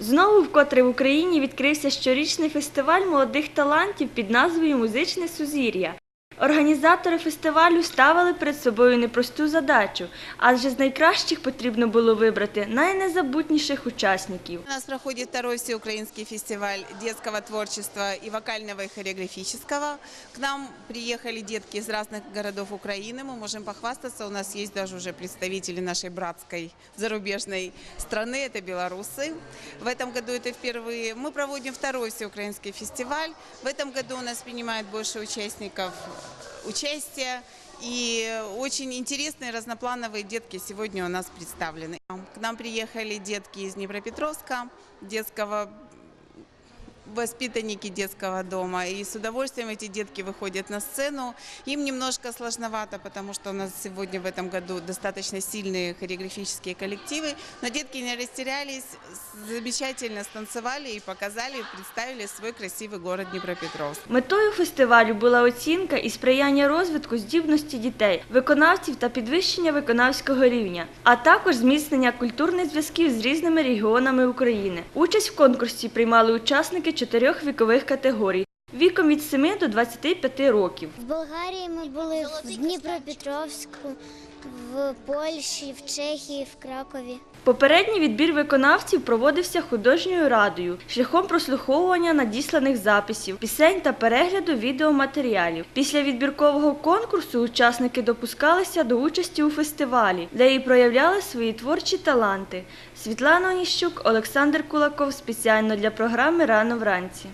Знову вкотре в Україні відкрився щорічний фестиваль молодих талантів під назвою Музичне сузір'я. Організатори фестивалю ставили перед собою непросту задачу, адже з найкращих потрібно було вибрати найнезабутніших учасників. У нас проходит второй всеукраинский фестиваль детского творчества и вокального и хореографического. К нам приехали детки из разных городов Украины. Мы можем похвастаться, у нас есть даже уже представители нашей братской зарубежной страны, это белорусы. В этом году это впервые. Мы проводим второй всеукраинский фестиваль. В этом году у нас принимает больше участников участия. И очень интересные разноплановые детки сегодня у нас представлены. К нам приехали детки из Днепропетровска, детского воспитанники детского дома. И с удовольствием эти детки выходят на сцену. Им немножко сложновато, потому что у нас сегодня в этом году достаточно сильные хореографические коллективы. Но детки не растерялись, замечательно станцевали и показали, представили свой красивый город Днепропетровск. Метою фестивалю була оцінка і сприяння розвитку здібності дітей, виконавців та підвищення виконавського рівня, а також зміцнення культурних зв'язків з різними регіонами України. Участь в конкурсі приймали учасники чотирьох вікових категорій віком від 7 до 25 років. В Болгарії ми були в Дніпропетровську, в Польщі, в Чехії, в Кракові. Попередній відбір виконавців проводився художньою радою шляхом прослуховування надісланих записів, пісень та перегляду відеоматеріалів. Після відбіркового конкурсу учасники допускалися до участі у фестивалі, де і проявляли свої творчі таланти. Світлана Оніщук, Олександр Кулаков спеціально для програми Рано вранці.